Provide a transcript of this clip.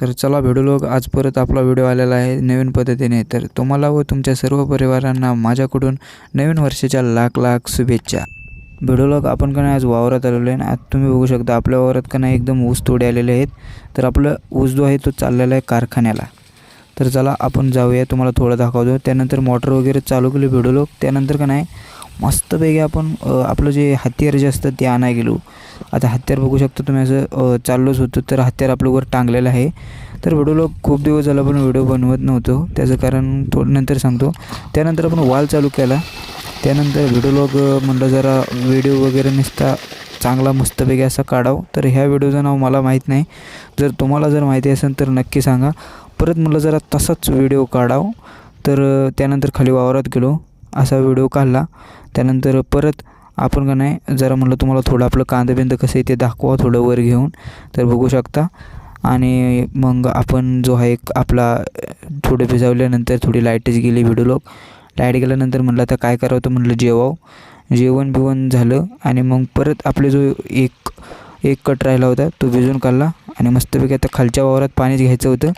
तर चला व्हिडिओ लोक. आज परत आपला व्हिडिओ आलेला आहे नवीन पद्धतीने. तर तुम्हाला व तुमच्या सर्व परिवारांना माझ्याकडून नवीन वर्षाच्या लाख लाख शुभेच्छा. व्हिडिओ लोक. आपण का नाही आज वावरात आलेलो आहे. आज तुम्ही बघू शकता आपल्या वावरात का नाही एकदम ऊस तोडे आलेले आहेत. तर आपलं ऊस जो आहे तो चाललेला आहे कारखान्याला. तर चला आपण जाऊया. तुम्हाला थोडं दाखवतो. त्यानंतर मोटर वगैरे चालू केली. व्हिडिओ लोक. त्यानंतर का नाही मस्तपैकी आपण आपलं जे हत्यार जे असतं ते आणाय गेलो. आता हत्यार बघू शकतो तुम्ही असं चाललोच होतो तर हत्यार आपलं वर टांगलेलं आहे. तर व्हिडिओला खूप दिवस झाला पण व्हिडिओ बनवत नव्हतो. त्याचं कारण थोडं नंतर सांगतो. त्यानंतर आपण वाल चालू केला. त्यानंतर व्हिडिओलॉग म्हणलं जरा व्हिडिओ वगैरे नुसता चांगला मस्तपैकी असा काढावं. तर ह्या व्हिडिओचं नाव मला माहीत नाही. जर तुम्हाला जर माहिती असेल तर नक्की सांगा. परत म्हटलं जरा तसाच व्हिडिओ काढावं. तर त्यानंतर खाली वावरात गेलो. असा व्हिडिओ काढला. त्यानंतर परत आपण का नाही जरा म्हटलं तुम्हाला थोडं आपलं कांदा बिंद कसं आहे ते दाखवा थोडं वर घेऊन. तर बघू शकता. आणि मग आपण जो आहे एक आपला थोडं भिजवल्यानंतर थोडी लाईटच गेली व्हिडिओ लोक. लाइट गेल्यानंतर म्हटलं आता काय करावं तर म्हटलं जेवावं. जेवण बिवण झालं आणि मग परत आपले जो एक एक कट राहिला होता तो भिजून काढला. आणि मस्तपैकी आता खालच्या वावरात पाणीच घ्यायचं होतं.